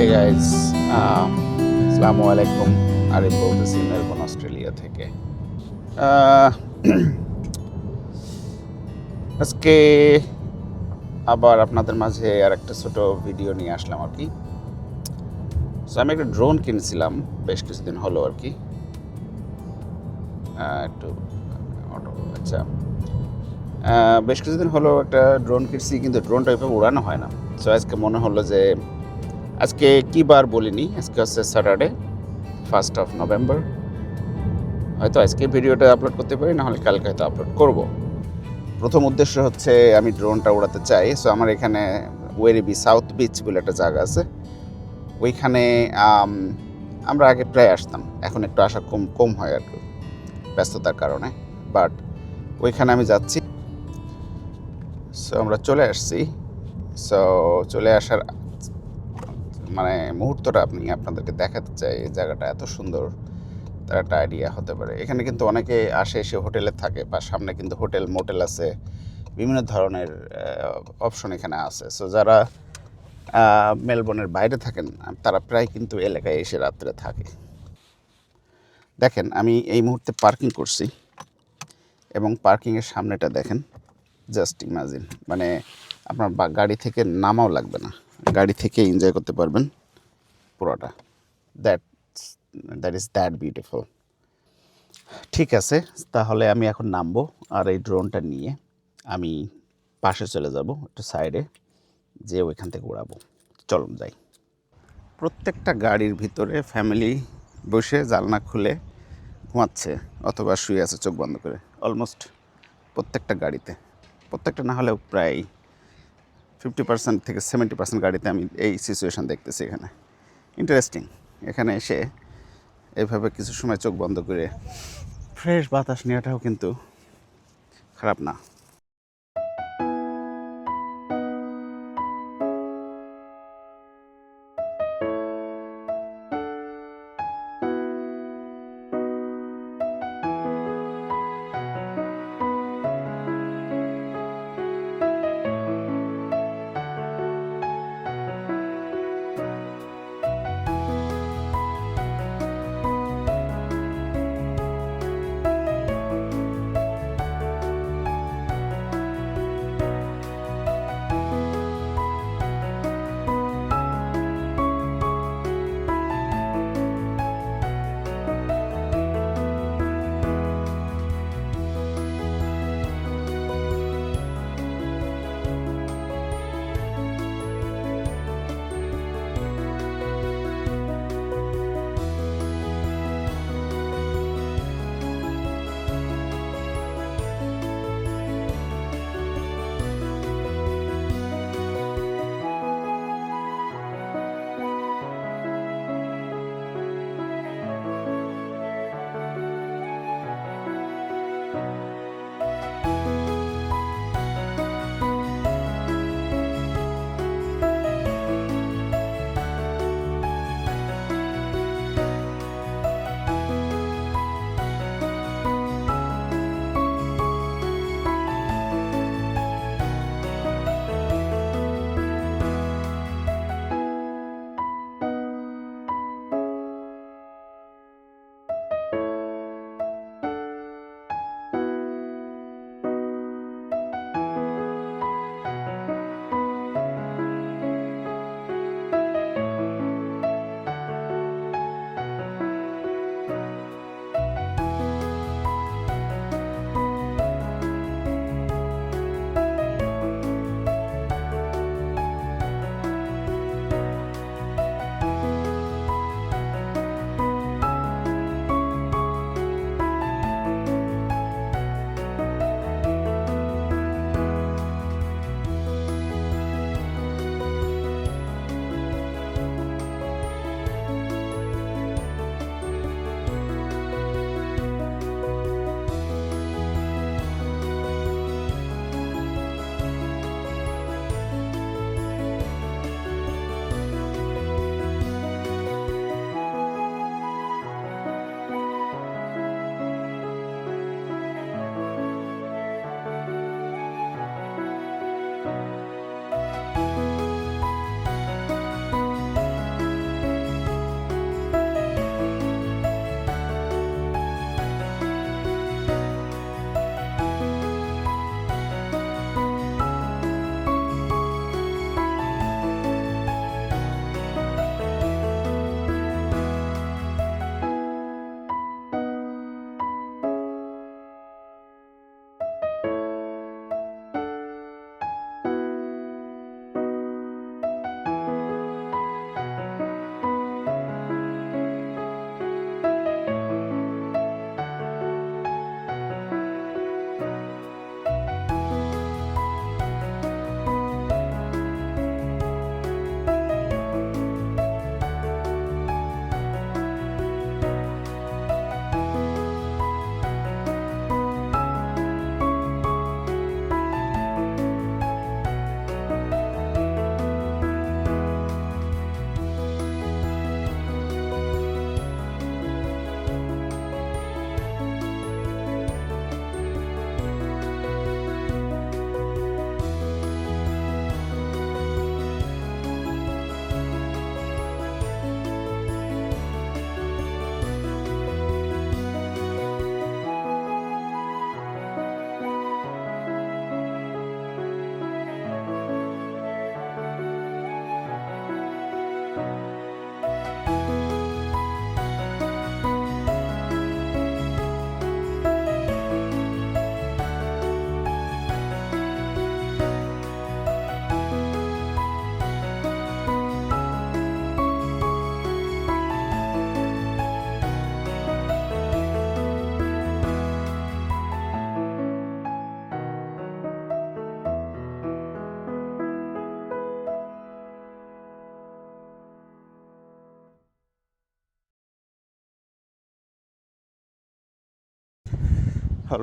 Hey guys আসসালামু আলাইকুম। আরিফ বলতেছি মেলবোর্ন অস্ট্রেলিয়া থেকে। আজকে আবার আপনাদের মাঝে আর একটা ছোট ভিডিও নিয়ে আসলাম আর কি। So, আমি একটা ড্রোন কিনেছিলাম বেশ কিছুদিন হলো আর কি। একটু আচ্ছা। বেশ কিছুদিন হলো একটা ড্রোন কিনছি কিন্তু ড্রোনটা ওইভাবে উড়ানো হয় না। সো আজকে মনে হলো যে আজকে কি বার বলিনি? আজকে হচ্ছে স্যাটারডে ফার্স্ট অফ নভেম্বর হয়তো আজকে ভিডিওটা আপলোড করতে পারি না হলে কালকে হয়তো আপলোড করব। প্রথম উদ্দেশ্য হচ্ছে আমি ড্রোনটা উড়াতে চাই। সো আমার এখানে ওয়েরিবি সাউথ বিচ বলে একটা জায়গা আছে। ওইখানে আমরা আগে প্রায় আসতাম। এখন একটু আসা কম কম হয় আর কি, ব্যস্ততার কারণে। বাট ওইখানে আমি যাচ্ছি। সো আমরা চলে আসছি। সো চলে আসার মানে মুহূর্তটা আপনি আপনাদেরকে দেখাতে চাই, এই জায়গাটা এত সুন্দর, তার একটা আইডিয়া হতে পারে। এখানে কিন্তু অনেকে আসে, এসে হোটেলে থাকে বা সামনে কিন্তু হোটেল মোটেল আছে, বিভিন্ন ধরনের অপশন এখানে আছে। সো যারা মেলবোর্নের বাইরে থাকেন, তারা প্রায় কিন্তু এলাকায় এসে রাত্রে থাকে। দেখেন, আমি এই মুহূর্তে পার্কিং করছি এবং পার্কিংয়ের সামনেটা দেখেন জাস্ট ইমাজিন মানে আপনার গাড়ি থেকে নামাও লাগবে না। গাড়ি থেকে এনজয় করতে পারবেন পুরোটা। That that is that beautiful ঠিক আছে, তাহলে আমি এখন নামবো আর এই ড্রোনটা নিয়ে আমি পাশে চলে যাব, একটু সাইডে যে ওইখান থেকে উড়াবো। চলুন যাই। প্রত্যেকটা গাড়ির ভিতরে ফ্যামিলি বসে জানলা খুলে ঘুমাচ্ছে অথবা শুয়ে আছে, চোখ বন্ধ করে অলমোস্ট প্রত্যেকটা গাড়িতে। প্রত্যেকটা না হলেও প্রায় ফিফটি পার্সেন্ট থেকে সেভেন্টি পার্সেন্ট গাড়িতে আমি এই সিচুয়েশান দেখতেছি এখানে। ইন্টারেস্টিং এখানে এসে এভাবে কিছু সময় চোখ বন্ধ করে ফ্রেশ বাতাস নেওয়াটাও কিন্তু খারাপ না।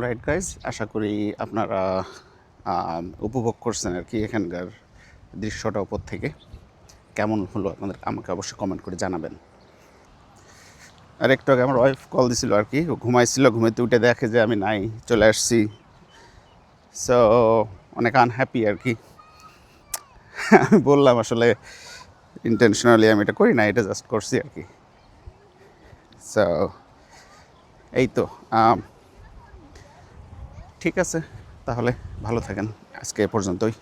রাইট গাইজ আশা করি আপনারা উপভোগ করছেন আর কি এখানকার দৃশ্যটা উপর থেকে। কেমন হলো আপনাদের আমাকে অবশ্যই কমেন্ট করে জানাবেন। আর একটু আগে আমার ওয়াইফ কল দিছিল আর কি ঘুমাইছিল, ঘুমাইতে উঠে দেখে যে আমি নাই, চলে আসছি। সো অনেক আনহ্যাপি আর কি। আমি বললাম আসলে ইন্টেনশনালি আমি এটা করি না এটা জাস্ট করছি আর কি। সো এই তো ঠিক আছে তাহলে ভালো থাকেন। আজকে এ পর্যন্তই।